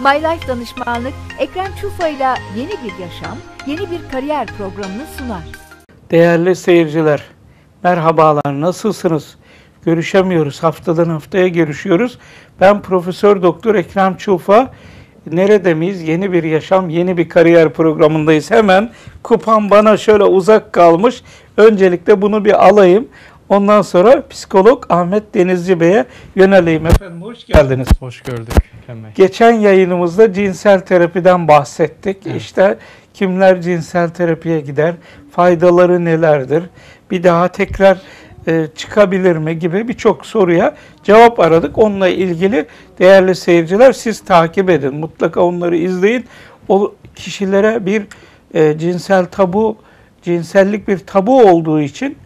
My Life Danışmanlık Ekrem Çufa ile yeni bir yaşam, yeni bir kariyer programını sunar. Değerli seyirciler, merhabalar, nasılsınız? Görüşemiyoruz, haftadan haftaya görüşüyoruz. Ben Profesör Doktor Ekrem Çufa. Nerede miyiz? Yeni bir yaşam, yeni bir kariyer programındayız. Hemen kupam bana şöyle uzak kalmış. Öncelikle bunu bir alayım. Ondan sonra psikolog Ahmet Denizci Bey'e yöneleyim. Efendim hoş geldiniz. Hoş gördük. Geçen yayınımızda cinsel terapiden bahsettik. İşte kimler cinsel terapiye gider, faydaları nelerdir, bir daha tekrar e, çıkabilir mi gibi birçok soruya cevap aradık. Onunla ilgili değerli seyirciler siz takip edin. Mutlaka onları izleyin. O kişilere bir e, cinsel tabu, cinsellik bir tabu olduğu için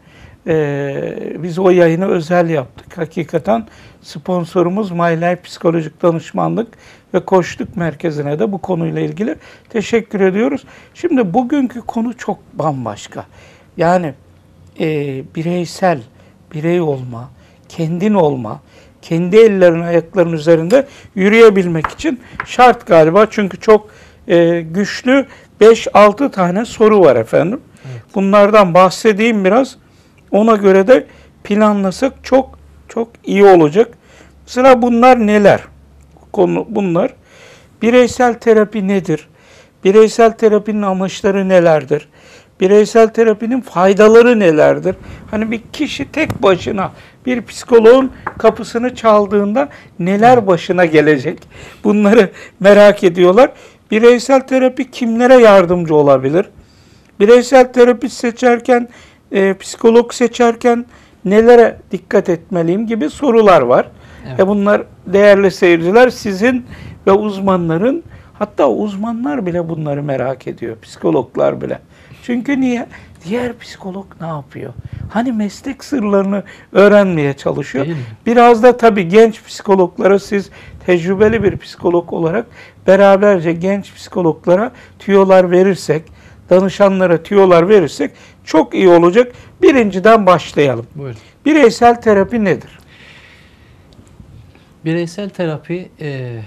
e, biz o yayını özel yaptık. Hakikaten sponsorumuz My Life Psikolojik Danışmanlık ve Koçluk Merkezi'ne de bu konuyla ilgili teşekkür ediyoruz. Şimdi bugünkü konu çok bambaşka. Yani e, bireysel, birey olma, kendin olma, kendi ellerin ayakların üzerinde yürüyebilmek için şart galiba. Çünkü çok e, güçlü 5-6 tane soru var efendim. Bunlardan bahsedeyim biraz. Ona göre de planlasak çok çok iyi olacak. Mesela bunlar neler? Konu bunlar. Bireysel terapi nedir? Bireysel terapinin amaçları nelerdir? Bireysel terapinin faydaları nelerdir? Hani bir kişi tek başına bir psikoloğun kapısını çaldığında neler başına gelecek? Bunları merak ediyorlar. Bireysel terapi kimlere yardımcı olabilir? Bireysel terapi seçerken, e, psikolog seçerken nelere dikkat etmeliyim gibi sorular var. Evet. E bunlar değerli seyirciler sizin ve uzmanların hatta uzmanlar bile bunları merak ediyor. Psikologlar bile. Çünkü niye? Diğer psikolog ne yapıyor? Hani meslek sırlarını öğrenmeye çalışıyor. Biraz da tabii genç psikologlara siz tecrübeli bir psikolog olarak beraberce genç psikologlara tüyolar verirsek, danışanlara tüyolar verirsek çok iyi olacak. Birinciden başlayalım. Buyurun. Bireysel terapi nedir? Bireysel terapi e,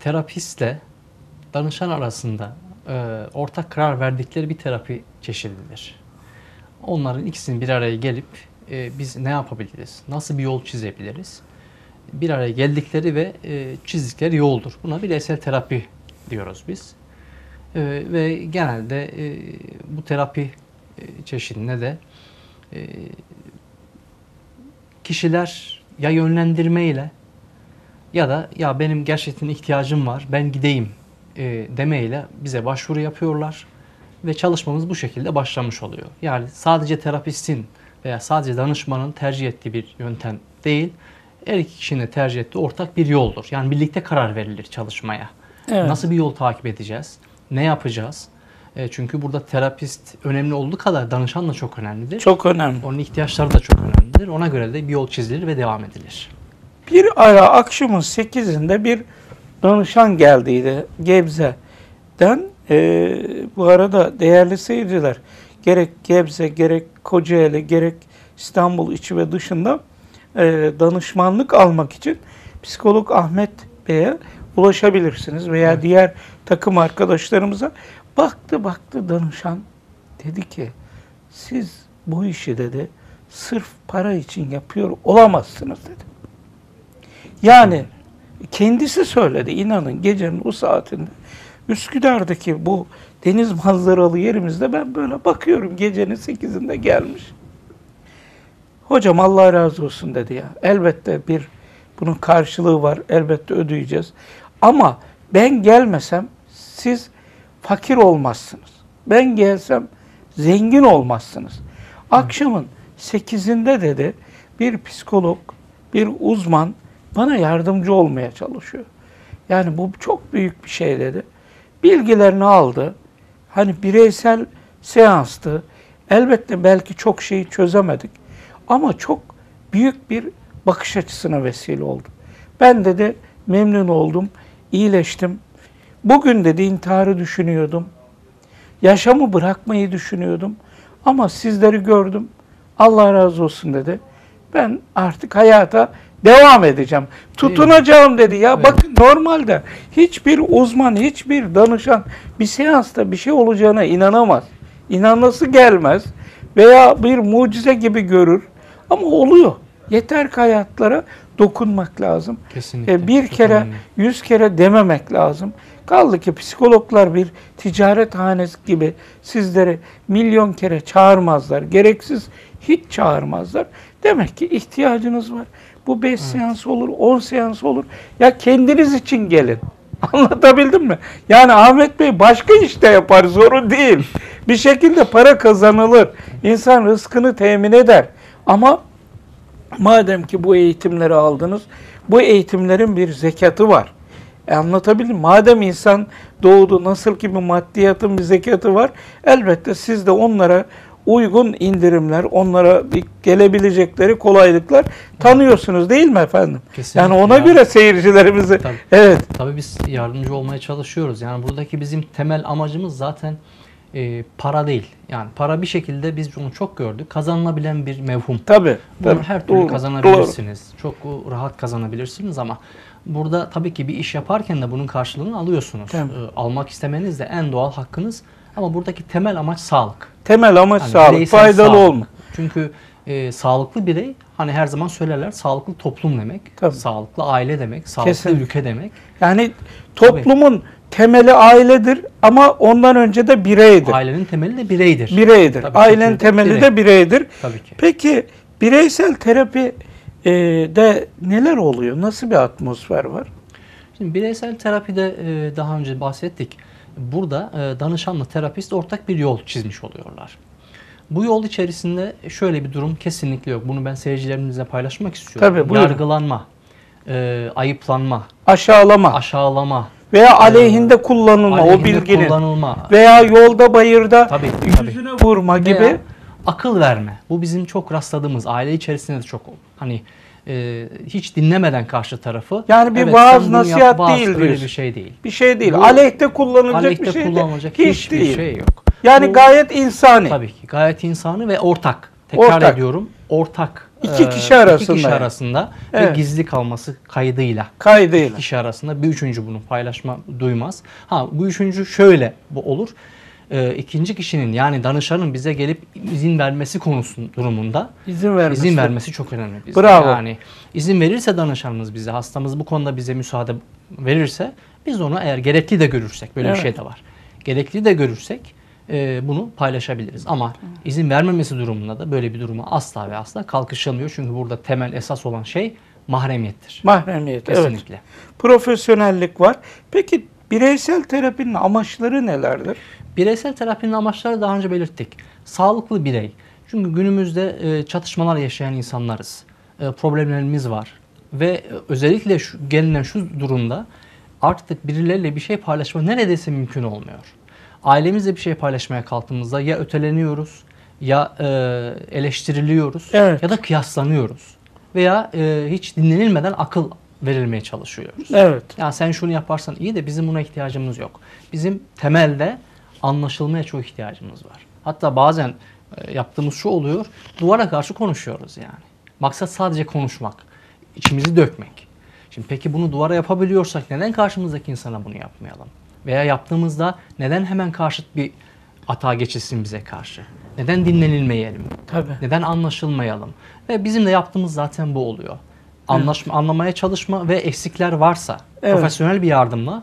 terapistle danışan arasında e, ortak karar verdikleri bir terapi çeşididir. Onların ikisinin bir araya gelip e, biz ne yapabiliriz, nasıl bir yol çizebiliriz? Bir araya geldikleri ve e, çizdikleri yoldur. Buna bireysel terapi diyoruz biz. E, ve genelde e, bu terapi çeşidine de e, kişiler ya yönlendirme ile ya da ya benim gerçekten ihtiyacım var ben gideyim e, demeyle bize başvuru yapıyorlar ve çalışmamız bu şekilde başlamış oluyor. Yani sadece terapistin veya sadece danışmanın tercih ettiği bir yöntem değil, her iki kişinin de tercih ettiği ortak bir yoldur. Yani birlikte karar verilir çalışmaya. Evet. Nasıl bir yol takip edeceğiz? Ne yapacağız? E, çünkü burada terapist önemli olduğu kadar danışan da çok önemlidir. Çok önemli. Onun ihtiyaçları da çok önemlidir. Ona göre de bir yol çizilir ve devam edilir. Bir ara akşamın 8'inde bir danışan geldiydi Gebze'den. Ee, bu arada değerli seyirciler gerek Gebze gerek Kocaeli gerek İstanbul içi ve dışında e, danışmanlık almak için psikolog Ahmet Bey'e ulaşabilirsiniz veya Evet. diğer takım arkadaşlarımıza. Baktı baktı danışan dedi ki siz bu işi dedi sırf para için yapıyor olamazsınız dedi. Yani kendisi söyledi inanın gecenin o saatinde Üsküdar'daki bu deniz manzaralı yerimizde ben böyle bakıyorum gecenin 8'inde gelmiş. Hocam Allah razı olsun dedi ya. Elbette bir bunun karşılığı var. Elbette ödeyeceğiz. Ama ben gelmesem siz fakir olmazsınız. Ben gelsem zengin olmazsınız. Akşamın 8'inde dedi bir psikolog, bir uzman bana yardımcı olmaya çalışıyor. Yani bu çok büyük bir şey dedi. Bilgilerini aldı. Hani bireysel seanstı. Elbette belki çok şeyi çözemedik. Ama çok büyük bir bakış açısına vesile oldu. Ben dedi memnun oldum, iyileştim. Bugün dedi intiharı düşünüyordum. Yaşamı bırakmayı düşünüyordum. Ama sizleri gördüm. Allah razı olsun dedi. Ben artık hayata devam edeceğim. Tutunacağım dedi. Ya Evet. bakın normalde hiçbir uzman, hiçbir danışan bir seansta bir şey olacağına inanamaz. İnanması gelmez veya bir mucize gibi görür. Ama oluyor. Yeter ki hayatlara dokunmak lazım. Kesinlikle. E, bir kere, önemli. yüz kere dememek lazım. Kaldı ki psikologlar bir ticaret hanesi gibi sizleri milyon kere çağırmazlar. Gereksiz hiç çağırmazlar. Demek ki ihtiyacınız var. Bu 5 seans olur, 10 seans olur. Ya kendiniz için gelin. Anlatabildim mi? Yani Ahmet Bey başka işte yapar, sorun değil. Bir şekilde para kazanılır. İnsan rızkını temin eder. Ama Madem ki bu eğitimleri aldınız, bu eğitimlerin bir zekatı var. E anlatabildim. Madem insan doğdu, nasıl ki bir maddiyatın bir zekatı var, elbette siz de onlara uygun indirimler, onlara bir gelebilecekleri kolaylıklar tanıyorsunuz değil mi efendim? Kesinlikle Yani ona ya. göre seyircilerimizi, Tabii. evet, Tabii biz yardımcı olmaya çalışıyoruz. Yani buradaki bizim temel amacımız zaten e, para değil. Yani para bir şekilde biz bunu çok gördük. Kazanılabilen bir mevhum. tabii. Bunu tabii. her türlü Doğru, kazanabilirsiniz. Çok e, rahat kazanabilirsiniz ama burada tabii ki bir iş yaparken de bunun karşılığını alıyorsunuz. Tabii. E, almak istemeniz de en doğal hakkınız. Ama buradaki temel amaç sağlık. Temel amaç Yani sağlık, faydalı sağlık. olma. Çünkü e, sağlıklı birey hani her zaman söylerler sağlıklı toplum demek, Tabii. sağlıklı aile demek, sağlıklı Kesinlikle. ülke demek. Yani toplumun temeli ailedir ama ondan önce de bireydir. Ailenin temeli de bireydir. Bireydir. Tabii, Ailenin temeli birey. de bireydir. Tabii ki. Peki bireysel terapi e, de neler oluyor? Nasıl bir atmosfer var? Şimdi bireysel terapide e, daha önce bahsettik. Burada e, danışanla terapist ortak bir yol çizmiş oluyorlar. Bu yol içerisinde şöyle bir durum kesinlikle yok. Bunu ben seyircilerimizle paylaşmak istiyorum. Tabii, buyurun. Yargılanma, e, ayıplanma, Aşağılama aşağılama, veya aleyhinde kullanılma o aleyhinde bilginin kullanılma veya yolda bayırda Tabii, tabii. yüzüne vurma gibi Veya akıl verme. Bu bizim çok rastladığımız aile içerisinde de çok hani e, hiç dinlemeden karşı tarafı. Yani bir "Evet, vaaz, sen bunu yap." nasihat Vaaz değil öyle diyorsun. bir şey değil. bir şey değil. Bu- Aleyhte kullanılacak Aleyhte bir şey kullanılacak hiç hiçbir değil. şey yok. Yani Bu- gayet insani. Tabii ki gayet insani ve ortak. Tekrar Ortak. ediyorum ortak. İki Ee, kişi arasında iki kişi yani. arasında Evet. ve gizli kalması kaydıyla. İki Kaydıyla. kişi arasında bir üçüncü bunu paylaşma duymaz. Ha bu üçüncü şöyle bu olur. Ee, ikinci kişinin yani danışanın bize gelip izin vermesi konusu durumunda İzin vermesi. izin vermesi çok önemli bizde. Bravo. Yani izin verirse danışanımız bize hastamız bu konuda bize müsaade verirse biz onu eğer gerekli de görürsek böyle Evet. bir şey de var. Gerekli de görürsek e, bunu paylaşabiliriz. Ama izin vermemesi durumunda da böyle bir duruma asla ve asla kalkışılmıyor. Çünkü burada temel esas olan şey mahremiyettir. Mahremiyet. Evet. Kesinlikle. Profesyonellik var. Peki bireysel terapinin amaçları nelerdir? Bireysel terapinin amaçları daha önce belirttik. Sağlıklı birey. Çünkü günümüzde e, çatışmalar yaşayan insanlarız. E, problemlerimiz var. Ve özellikle şu, gelinen şu durumda artık birileriyle bir şey paylaşma neredeyse mümkün olmuyor. Ailemizle bir şey paylaşmaya kalktığımızda ya öteleniyoruz ya e, eleştiriliyoruz Evet. ya da kıyaslanıyoruz. Veya e, hiç dinlenilmeden akıl verilmeye çalışıyoruz. Evet. Ya sen şunu yaparsan iyi de bizim buna ihtiyacımız yok. Bizim temelde anlaşılmaya çok ihtiyacımız var. Hatta bazen e, yaptığımız şu oluyor. Duvara karşı konuşuyoruz yani. Maksat sadece konuşmak. içimizi dökmek. Şimdi peki bunu duvara yapabiliyorsak neden karşımızdaki insana bunu yapmayalım? Veya yaptığımızda neden hemen karşıt bir atağa geçilsin bize karşı? Neden dinlenilmeyelim? Tabii. Neden anlaşılmayalım? Ve bizim de yaptığımız zaten bu oluyor. Anlaşma, anlamaya çalışma ve eksikler varsa Evet. profesyonel bir yardımla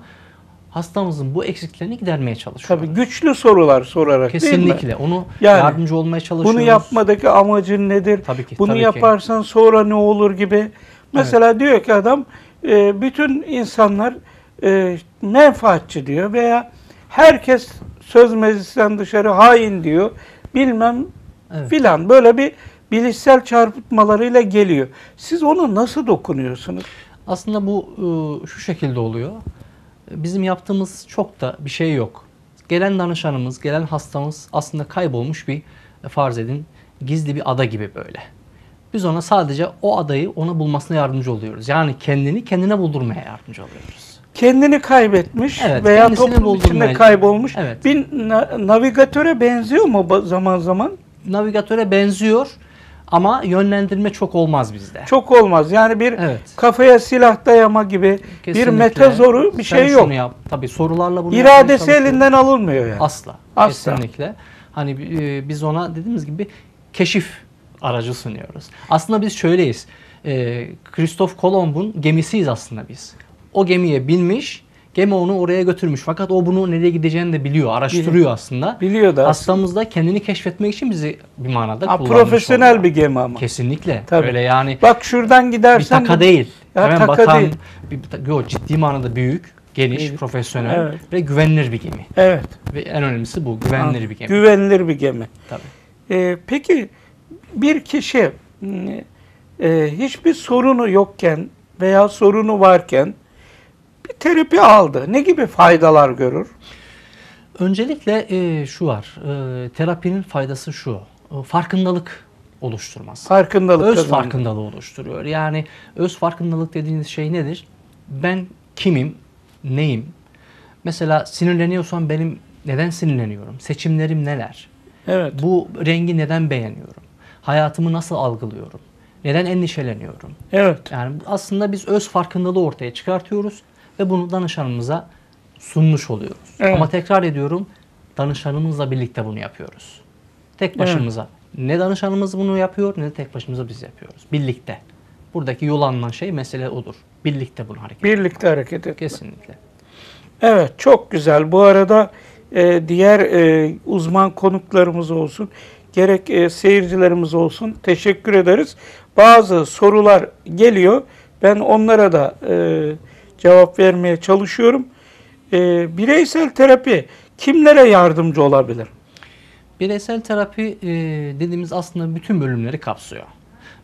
hastamızın bu eksiklerini gidermeye çalışıyoruz. Tabii güçlü sorular sorarak değil mi? Kesinlikle. Onu Yani yardımcı olmaya çalışıyoruz. Bunu yapmadaki amacın nedir? Tabii ki, Bunu tabii ki. yaparsan sonra ne olur gibi. Mesela diyor ki adam e, bütün insanlar e, menfaatçi diyor veya herkes söz meclisten dışarı hain diyor. Bilmem Evet. filan böyle bir bilişsel çarpıtmalarıyla geliyor. Siz ona nasıl dokunuyorsunuz? Aslında bu e, şu şekilde oluyor. Bizim yaptığımız çok da bir şey yok. Gelen danışanımız, gelen hastamız aslında kaybolmuş bir e, farz edin gizli bir ada gibi böyle. Biz ona sadece o adayı ona bulmasına yardımcı oluyoruz. Yani kendini kendine buldurmaya yardımcı oluyoruz. Kendini kaybetmiş Evet, veya toplum içinde kaybolmuş. Evet. Bir na- navigatöre benziyor mu zaman zaman? Navigatöre benziyor Ama yönlendirme çok olmaz bizde. Çok olmaz. Yani bir Evet. kafaya silah dayama gibi bir Kesinlikle. metazoru bir Sen şey yok. Yap. Tabii sorularla bunu İradesi elinden alınmıyor yani. Asla. Asla. Kesinlikle. Hani e, biz ona dediğimiz gibi keşif aracı sunuyoruz. Aslında biz şöyleyiz. E, Christoph Kolomb'un gemisiyiz aslında biz. O gemiye binmiş, gemi onu oraya götürmüş. Fakat o bunu nereye gideceğini de biliyor, araştırıyor aslında. Biliyor da. Hastamız da kendini keşfetmek için bizi bir manada Ha, kullanmış profesyonel oluyor. bir gemi ama. Kesinlikle. Tabii. Öyle yani Bak şuradan bir gidersen taka değil. Ya Hemen taka batan, değil. bir, bir- yok, ciddi manada büyük, geniş, Evet. profesyonel Evet. ve güvenilir bir gemi. Evet. Ve en önemlisi bu, güvenilir bir gemi. Güvenilir bir gemi. Tabii. Ee, peki bir kişi e, hiçbir sorunu yokken veya sorunu varken bir terapi aldı. Ne gibi faydalar görür? Öncelikle e, şu var, e, terapinin faydası şu, e, farkındalık oluşturması. Farkındalık Öz kazandı. farkındalığı oluşturuyor. Yani öz farkındalık dediğiniz şey nedir? Ben kimim, neyim? Mesela sinirleniyorsam benim neden sinirleniyorum? Seçimlerim neler? Evet. Bu rengi neden beğeniyorum? Hayatımı nasıl algılıyorum? Neden endişeleniyorum? Evet. Yani aslında biz öz farkındalığı ortaya çıkartıyoruz ve bunu danışanımıza sunmuş oluyoruz. Evet. Ama tekrar ediyorum danışanımızla birlikte bunu yapıyoruz. Tek başımıza. Ne danışanımız bunu yapıyor ne de tek başımıza biz yapıyoruz. Birlikte. Buradaki yol alınan şey mesele odur. Birlikte bunu hareket Birlikte hareket et. Kesinlikle. Evet çok güzel. Bu arada e, diğer e, uzman konuklarımız olsun, gerek e, seyircilerimiz olsun teşekkür ederiz. Bazı sorular geliyor. Ben onlara da e, cevap vermeye çalışıyorum. E, bireysel terapi kimlere yardımcı olabilir? Bireysel terapi e, dediğimiz aslında bütün bölümleri kapsıyor.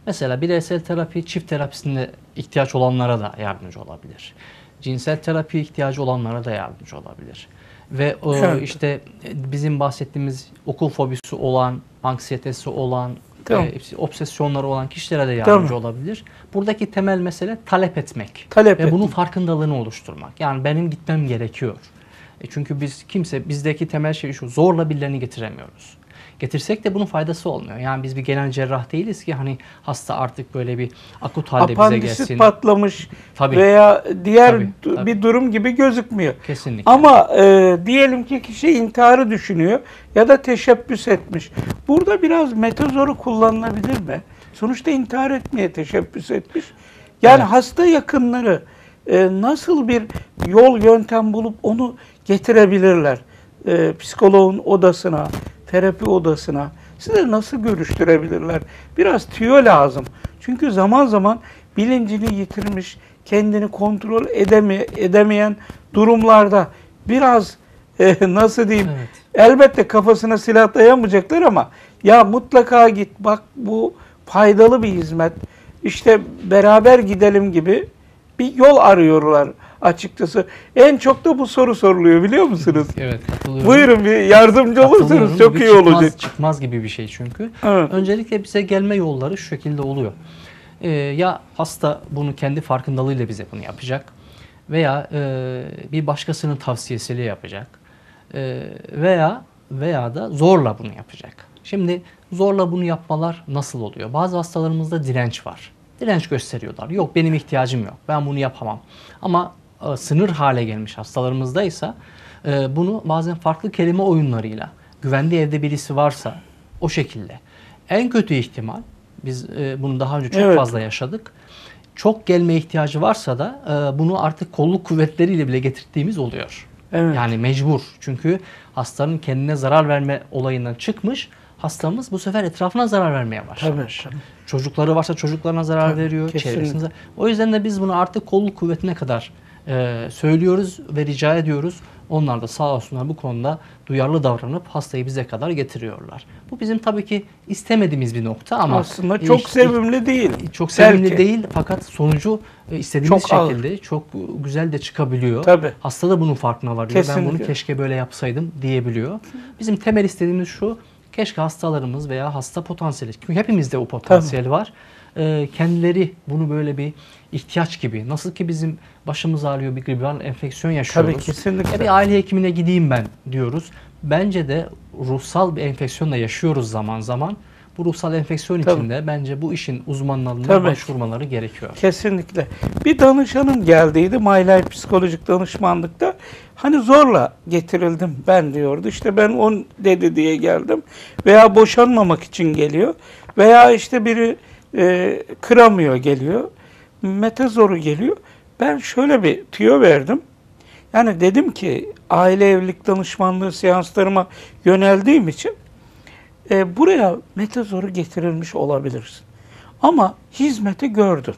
Mesela bireysel terapi çift terapisinde ihtiyaç olanlara da yardımcı olabilir. Cinsel terapi ihtiyacı olanlara da yardımcı olabilir. Ve o Evet. işte e, bizim bahsettiğimiz okul fobisi olan, anksiyetesi olan, Tamam. e, obsesyonları olan kişilere de yardımcı Tamam. olabilir. Buradaki temel mesele talep etmek. Talep Ve bunun etmek. farkındalığını oluşturmak. Yani benim gitmem gerekiyor. E çünkü biz kimse bizdeki temel şey şu zorla birilerini getiremiyoruz. Getirsek de bunun faydası olmuyor. Yani biz bir genel cerrah değiliz ki hani hasta artık böyle bir akut halde bize Apandisit gelsin. patlamış Tabii. veya diğer Tabii, tabii. bir durum gibi gözükmüyor. Kesinlikle. Ama e, diyelim ki kişi intiharı düşünüyor ya da teşebbüs etmiş. Burada biraz metazoru kullanılabilir mi? Sonuçta intihar etmeye teşebbüs etmiş. Yani Evet. hasta yakınları e, nasıl bir yol yöntem bulup onu getirebilirler? E, psikoloğun odasına, terapi odasına. Size nasıl görüştürebilirler? Biraz tüyo lazım. Çünkü zaman zaman bilincini yitirmiş, kendini kontrol edeme, edemeyen durumlarda biraz e, nasıl diyeyim Evet. elbette kafasına silah dayamayacaklar ama ya mutlaka git bak bu faydalı bir hizmet işte beraber gidelim gibi bir yol arıyorlar açıkçası. En çok da bu soru soruluyor biliyor musunuz? Evet katılıyorum. Buyurun bir yardımcı olursanız çok Bir iyi çıkmaz, olacak. Çıkmaz gibi bir şey çünkü. Evet. Öncelikle bize gelme yolları şu şekilde oluyor. Ee, ya hasta bunu kendi farkındalığıyla bize bunu yapacak veya e, bir başkasının tavsiyesiyle yapacak Ee, veya veya da zorla bunu yapacak. Şimdi zorla bunu yapmalar nasıl oluyor? Bazı hastalarımızda direnç var. Direnç gösteriyorlar. Yok benim ihtiyacım yok. Ben bunu yapamam. Ama e, sınır hale gelmiş hastalarımızdaysa e, bunu bazen farklı kelime oyunlarıyla güvenli evde birisi varsa o şekilde. En kötü ihtimal biz e, bunu daha önce çok Evet. fazla yaşadık. Çok gelme ihtiyacı varsa da e, bunu artık kolluk kuvvetleriyle bile getirdiğimiz oluyor. Evet. Yani mecbur. Çünkü hastanın kendine zarar verme olayından çıkmış. Hastamız bu sefer etrafına zarar vermeye başlamış. Tabii, tabii. Çocukları varsa çocuklarına zarar Tabii, veriyor. Çevresine. O yüzden de biz bunu artık kolluk kuvvetine kadar e, söylüyoruz ve rica ediyoruz. Onlar da sağ olsunlar bu konuda duyarlı davranıp hastayı bize kadar getiriyorlar. Bu bizim tabii ki istemediğimiz bir nokta ama Aslında çok iş- sevimli değil. çok sevimli Belki. değil fakat sonucu e, istediğimiz Çok ağır. şekilde çok güzel de çıkabiliyor. Tabii. Hasta da bunun farkına varıyor. Ben Kesinlikle. bunu keşke böyle yapsaydım diyebiliyor. Bizim temel istediğimiz şu. Keşke hastalarımız veya hasta potansiyeli, çünkü hepimizde o potansiyel var. E, kendileri bunu böyle bir ihtiyaç gibi, nasıl ki bizim başımız ağrıyor bir gribal enfeksiyon yaşıyoruz. Tabii kesinlikle. E bir aile hekimine gideyim ben diyoruz. Bence de ruhsal bir enfeksiyonla yaşıyoruz zaman zaman. bu ruhsal enfeksiyon Tabii. içinde bence bu işin uzmanlarına Tabii. başvurmaları gerekiyor. Kesinlikle. Bir danışanım geldiydi Life psikolojik danışmanlıkta. Hani zorla getirildim ben diyordu. İşte ben on dedi diye geldim. Veya boşanmamak için geliyor. Veya işte biri e, kıramıyor geliyor. Metazoru geliyor. Ben şöyle bir tüyo verdim. Yani dedim ki aile evlilik danışmanlığı seanslarıma yöneldiğim için e, buraya metazoru getirilmiş olabilirsin. Ama hizmeti gördün.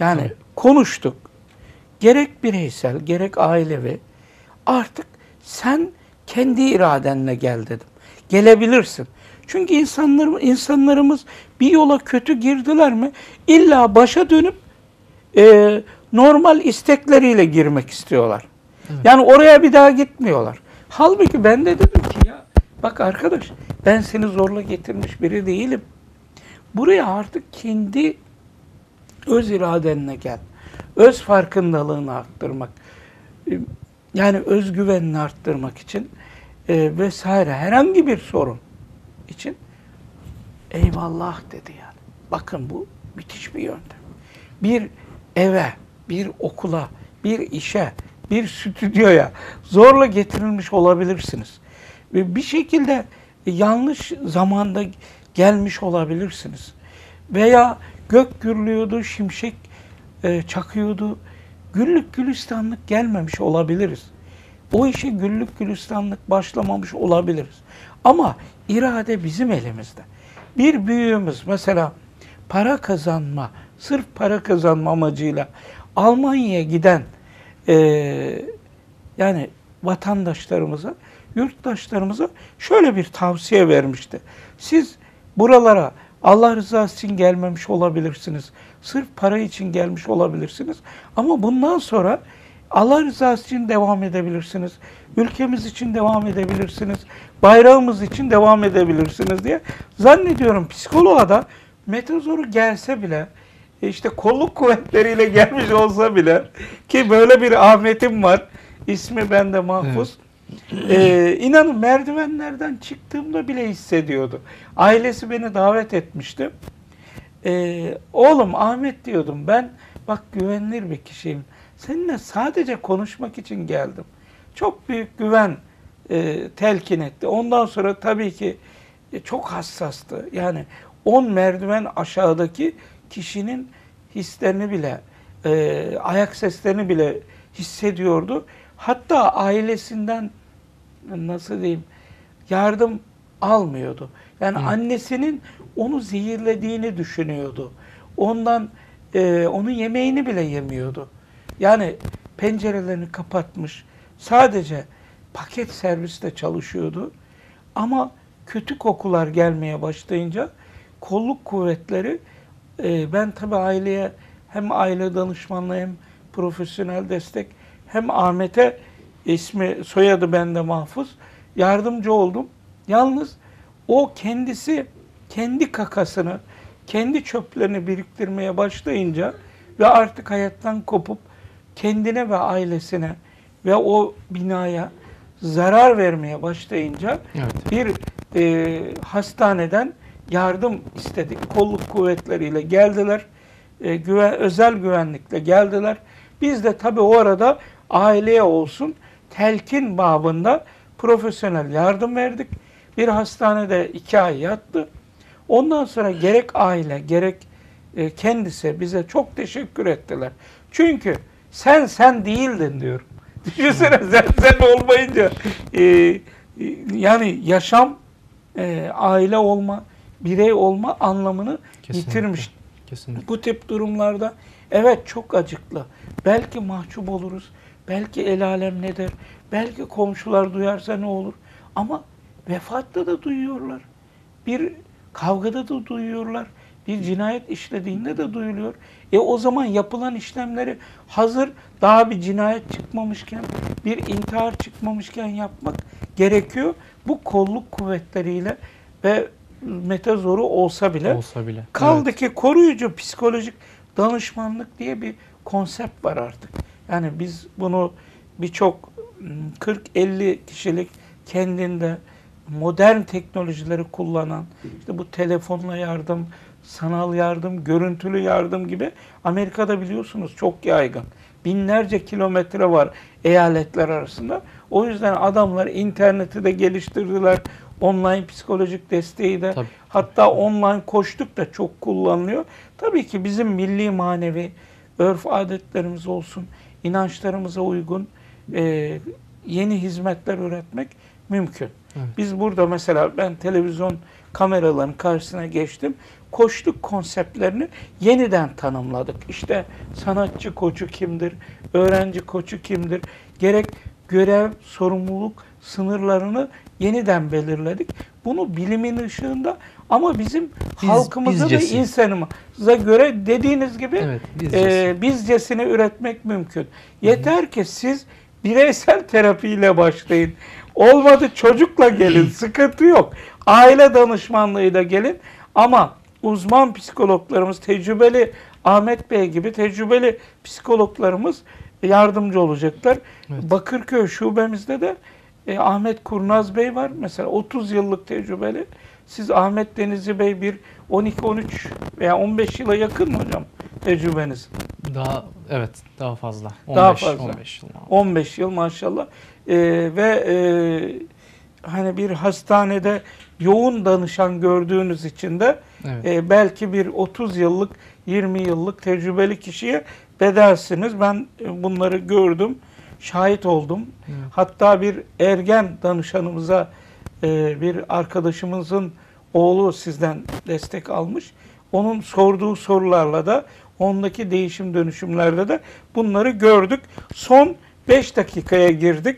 Yani Tabii. konuştuk. Gerek bireysel, gerek ailevi. Artık sen kendi iradenle gel dedim. Gelebilirsin. Çünkü insanlar, insanlarımız bir yola kötü girdiler mi illa başa dönüp e, normal istekleriyle girmek istiyorlar. Evet. Yani oraya bir daha gitmiyorlar. Halbuki ben de dedim ki ya bak arkadaş ben seni zorla getirmiş biri değilim. Buraya artık kendi öz iradenle gel. Öz farkındalığını arttırmak. e, Yani özgüvenini arttırmak için e, vesaire herhangi bir sorun için eyvallah dedi yani. Bakın bu müthiş bir yöntem. Bir eve, bir okula, bir işe, bir stüdyoya zorla getirilmiş olabilirsiniz. Ve bir şekilde yanlış zamanda gelmiş olabilirsiniz. Veya gök gürlüyordu, şimşek e, çakıyordu. Güllük gülistanlık gelmemiş olabiliriz. O işe güllük gülistanlık başlamamış olabiliriz. Ama irade bizim elimizde. Bir büyüğümüz mesela para kazanma, sırf para kazanma amacıyla Almanya'ya giden e, yani vatandaşlarımıza, yurttaşlarımıza şöyle bir tavsiye vermişti. Siz buralara Allah rızası için gelmemiş olabilirsiniz. Sırf para için gelmiş olabilirsiniz. Ama bundan sonra Allah rızası için devam edebilirsiniz. Ülkemiz için devam edebilirsiniz. Bayrağımız için devam edebilirsiniz diye. Zannediyorum psikoloğa da metazoru gelse bile e, işte kolluk kuvvetleriyle gelmiş olsa bile ki böyle bir Ahmet'im var. İsmi bende mahfuz. Ee, inanın merdivenlerden çıktığımda bile hissediyordu. Ailesi beni davet etmişti. Ee, oğlum Ahmet diyordum ben bak güvenilir bir kişiyim. Seninle sadece konuşmak için geldim. Çok büyük güven e, telkin etti. Ondan sonra tabii ki e, çok hassastı. Yani 10 merdiven aşağıdaki kişinin hislerini bile, e, ayak seslerini bile hissediyordu. Hatta ailesinden nasıl diyeyim yardım almıyordu. Yani Hı. annesinin onu zehirlediğini düşünüyordu. Ondan e, onun yemeğini bile yemiyordu. Yani pencerelerini kapatmış. Sadece paket serviste çalışıyordu. Ama kötü kokular gelmeye başlayınca kolluk kuvvetleri e, ben tabii aileye hem aile danışmanlığı hem profesyonel destek hem Ahmet'e ismi soyadı bende mahfuz yardımcı oldum. Yalnız o kendisi kendi kakasını, kendi çöplerini biriktirmeye başlayınca ve artık hayattan kopup kendine ve ailesine ve o binaya zarar vermeye başlayınca Evet. bir e, hastaneden yardım istedik. Kolluk kuvvetleriyle geldiler. E, güven, özel güvenlikle geldiler. Biz de tabii o arada aileye olsun telkin babında profesyonel yardım verdik. Bir hastanede iki ay yattı. Ondan sonra gerek aile gerek e, kendisi bize çok teşekkür ettiler. Çünkü sen sen değildin diyorum. Düşünsene sen sen olmayınca e, e, yani yaşam e, aile olma, birey olma anlamını Kesinlikle. yitirmiş. Kesinlikle. Bu tip durumlarda evet çok acıklı. Belki mahcup oluruz. Belki el alem ne der. Belki komşular duyarsa ne olur. Ama vefatta da duyuyorlar. Bir kavgada da duyuyorlar. Bir cinayet işlediğinde de duyuluyor. E o zaman yapılan işlemleri hazır daha bir cinayet çıkmamışken, bir intihar çıkmamışken yapmak gerekiyor. Bu kolluk kuvvetleriyle ve metazoru olsa bile Olsa bile. Kaldı Evet. ki koruyucu psikolojik danışmanlık diye bir konsept var artık. Yani biz bunu birçok m, 40-50 kişilik kendinde modern teknolojileri kullanan, işte bu telefonla yardım, sanal yardım, görüntülü yardım gibi Amerika'da biliyorsunuz çok yaygın. Binlerce kilometre var eyaletler arasında. O yüzden adamlar interneti de geliştirdiler. Online psikolojik desteği de Tabii. hatta online koştuk da çok kullanılıyor. Tabii ki bizim milli manevi örf adetlerimiz olsun, inançlarımıza uygun e, yeni hizmetler üretmek mümkün. Evet. Biz burada mesela ben televizyon kameraların karşısına geçtim. Koçluk konseptlerini yeniden tanımladık. İşte sanatçı koçu kimdir, öğrenci koçu kimdir, gerek görev, sorumluluk sınırlarını yeniden belirledik. Bunu bilimin ışığında ama bizim Biz- halkımıza ve bizcesi. insanımıza göre dediğiniz gibi Evet, bizcesi. e, bizcesini üretmek mümkün. Yeter ki siz bireysel terapiyle başlayın. Olmadı çocukla gelin, sıkıntı yok. Aile danışmanlığıyla gelin ama uzman psikologlarımız, tecrübeli Ahmet Bey gibi tecrübeli psikologlarımız yardımcı olacaklar. Evet. Bakırköy şubemizde de e, Ahmet Kurnaz Bey var. Mesela 30 yıllık tecrübeli. Siz Ahmet Denizci Bey bir 12-13 veya 15 yıla yakın mı hocam tecrübeniz? Daha evet daha fazla. 15, Daha fazla. 15 yıl. 15 yıl maşallah. Ee, ve e, hani bir hastanede yoğun danışan gördüğünüz için de Evet. e, belki bir 30 yıllık, 20 yıllık tecrübeli kişiye bedelsiniz. Ben e, bunları gördüm, şahit oldum. Evet. Hatta bir ergen danışanımıza e, bir arkadaşımızın oğlu sizden destek almış. Onun sorduğu sorularla da ondaki değişim dönüşümlerde de bunları gördük. Son 5 dakikaya girdik.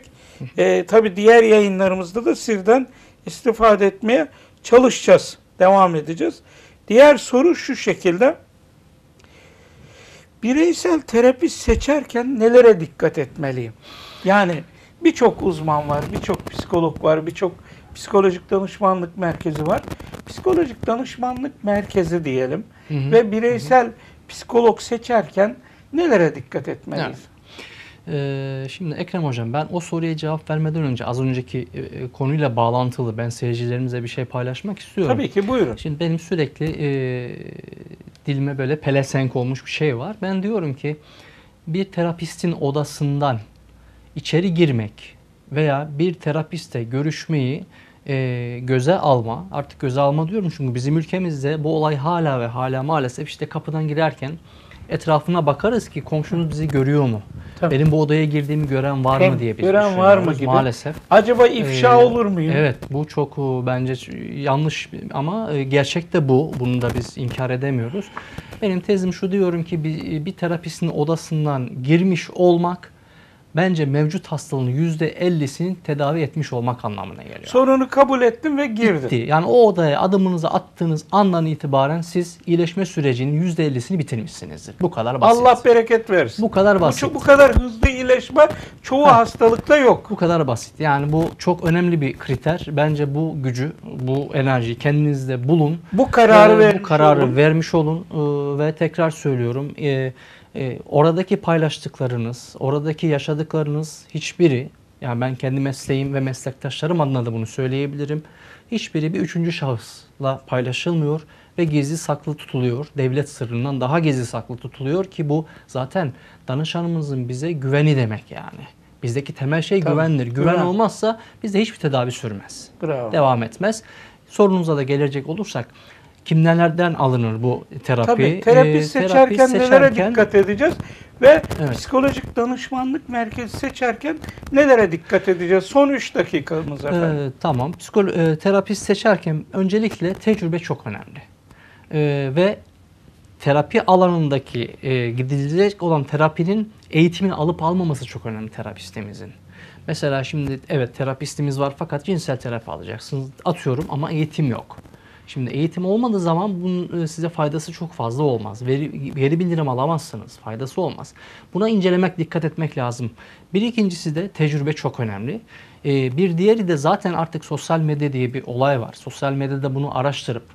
E, tabii diğer yayınlarımızda da sizden istifade etmeye çalışacağız. Devam edeceğiz. Diğer soru şu şekilde. Bireysel terapi seçerken nelere dikkat etmeliyim? Yani birçok uzman var, birçok psikolog var, birçok psikolojik danışmanlık merkezi var. Psikolojik danışmanlık merkezi diyelim Hı hı. ve bireysel psikolog seçerken nelere dikkat etmeliyiz? Ee, şimdi Ekrem Hocam ben o soruya cevap vermeden önce az önceki e, konuyla bağlantılı ben seyircilerimize bir şey paylaşmak istiyorum. Tabii ki buyurun. Şimdi benim sürekli e, dilime böyle pelesenk olmuş bir şey var. Ben diyorum ki bir terapistin odasından içeri girmek veya bir terapistle görüşmeyi e, göze alma, artık göze alma diyorum çünkü bizim ülkemizde bu olay hala ve hala maalesef işte kapıdan girerken etrafına bakarız ki komşunuz bizi görüyor mu? Tabii. Benim bu odaya girdiğimi gören var Tabii, mı diye biz gören var mı gibi. maalesef. Acaba ifşa Ee, olur muyum? Evet bu çok e, bence yanlış ama e, gerçek de bu. Bunu da biz inkar edemiyoruz. Benim tezim şu diyorum ki bir, bir terapistin odasından girmiş olmak bence mevcut hastalığın %50'sini tedavi etmiş olmak anlamına geliyor. Sorunu kabul ettim ve girdim. Bitti. Yani o odaya adımınızı attığınız andan itibaren siz iyileşme sürecinin %50'sini bitirmişsinizdir. Bu kadar basit. Allah bereket versin. bu kadar Bu, basit. çok- bu kadar hızlı iyileşme çoğu Ha. hastalıkta yok. Bu kadar basit. Yani bu çok önemli bir kriter. Bence bu gücü, bu enerjiyi kendinizde bulun. Bu kararı Ee, vermiş bu kararı olun. vermiş olun Ee, ve tekrar söylüyorum. e, e, oradaki paylaştıklarınız, oradaki yaşadıklarınız hiçbiri yani ben kendi mesleğim ve meslektaşlarım adına da bunu söyleyebilirim. Hiçbiri bir üçüncü şahısla paylaşılmıyor ve gizli saklı tutuluyor. Devlet sırrından daha gizli saklı tutuluyor ki bu zaten danışanımızın bize güveni demek yani. Bizdeki temel şey Tabii, güvendir. Güven, güven. olmazsa bizde hiçbir tedavi sürmez Bravo. devam etmez. Sorunuza da gelecek olursak kimlerden alınır bu terapi? Tabii terapi Ee, seçerken terapi nelere seçerken- dikkat edeceğiz ve Evet. psikolojik danışmanlık merkezi seçerken nelere dikkat edeceğiz? Son 3 dakikamız efendim. Ee, tamam. Psikolo e, terapist seçerken öncelikle tecrübe çok önemli. Ee, ve terapi alanındaki e, gidilecek olan terapinin eğitimini alıp almaması çok önemli terapistimizin. Mesela şimdi evet terapistimiz var fakat cinsel terapi alacaksınız. Atıyorum ama eğitim yok. Şimdi eğitim olmadığı zaman bunun e, size faydası çok fazla olmaz. Veri, veri bildirim alamazsınız. Faydası olmaz. Buna incelemek, dikkat etmek lazım. Bir ikincisi de tecrübe çok önemli. Ee, bir diğeri de zaten artık sosyal medya diye bir olay var. Sosyal medyada bunu araştırıp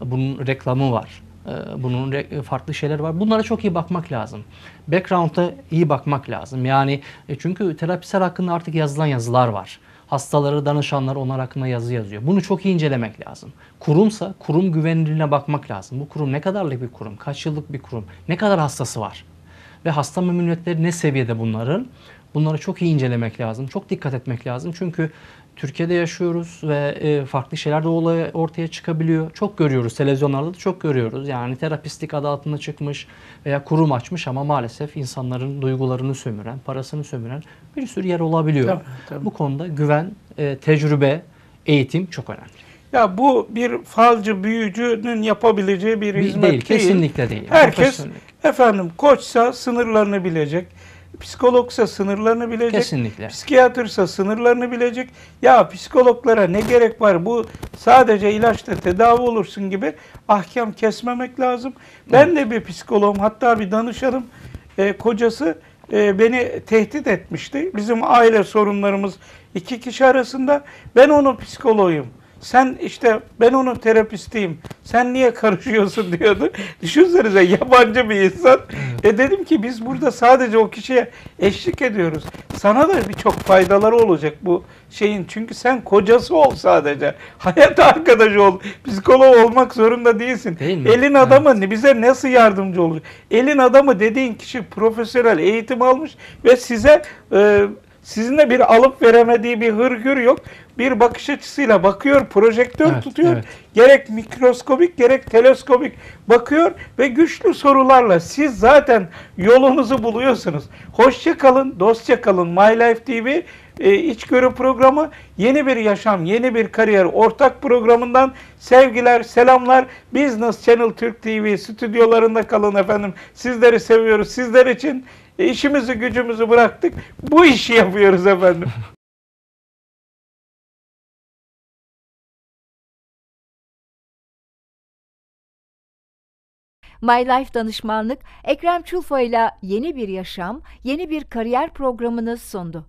bunun reklamı var. Ee, Bunun re- farklı şeyler var. Bunlara çok iyi bakmak lazım. Background'a iyi bakmak lazım. Yani e, çünkü terapisel hakkında artık yazılan yazılar var. Hastaları, danışanlar onlar hakkında yazı yazıyor. Bunu çok iyi incelemek lazım. Kurumsa kurum güvenilirliğine bakmak lazım. Bu kurum ne kadarlık bir kurum, kaç yıllık bir kurum, ne kadar hastası var ve hasta memnuniyetleri ne seviyede bunların? Bunları çok iyi incelemek lazım. Çok dikkat etmek lazım. Çünkü Türkiye'de yaşıyoruz ve e, farklı şeyler de olaya ortaya çıkabiliyor. Çok görüyoruz. Televizyonlarda da çok görüyoruz. Yani terapistlik adı altında çıkmış veya kurum açmış ama maalesef insanların duygularını sömüren, parasını sömüren bir sürü yer olabiliyor. Tabii, tabii. Bu konuda güven, e, tecrübe, eğitim çok önemli. Ya bu bir falcı büyücünün yapabileceği bir hizmet değil, değil. kesinlikle değil. Herkes efendim koçsa sınırlarını bilecek. Psikologsa sınırlarını bilecek. Kesinlikle. Psikiyatrsa sınırlarını bilecek. Ya psikologlara ne gerek var? Bu sadece ilaçla tedavi olursun gibi ahkam kesmemek lazım. Ben de bir psikoloğum hatta bir danışanım e, kocası e, beni tehdit etmişti. Bizim aile sorunlarımız iki kişi arasında. Ben onun psikoloğuyum. Sen işte ben onun terapistiyim. Sen niye karışıyorsun diyordu. Düşünsenize yabancı bir insan. E dedim ki biz burada sadece o kişiye eşlik ediyoruz. Sana da birçok faydaları olacak bu şeyin. Çünkü sen kocası ol sadece. Hayat arkadaşı ol. Psikolog olmak zorunda değilsin. Değil mi? Elin adamı bize nasıl yardımcı olacak? Elin adamı dediğin kişi profesyonel eğitim almış ve size e, sizinle bir alıp veremediği bir hırgür yok. Bir bakış açısıyla bakıyor, projektör Evet, tutuyor. evet. Gerek mikroskobik gerek teleskobik bakıyor ve güçlü sorularla siz zaten yolunuzu buluyorsunuz. Hoşça kalın, dostça kalın. My Life TV e, içgörü programı yeni bir yaşam, yeni bir kariyer ortak programından sevgiler, selamlar. Business Channel Türk TV stüdyolarında kalın efendim. Sizleri seviyoruz. Sizler için e, işimizi gücümüzü bıraktık. Bu işi yapıyoruz efendim. My Life Danışmanlık Ekrem Çulfa ile yeni bir yaşam, yeni bir kariyer programını sundu.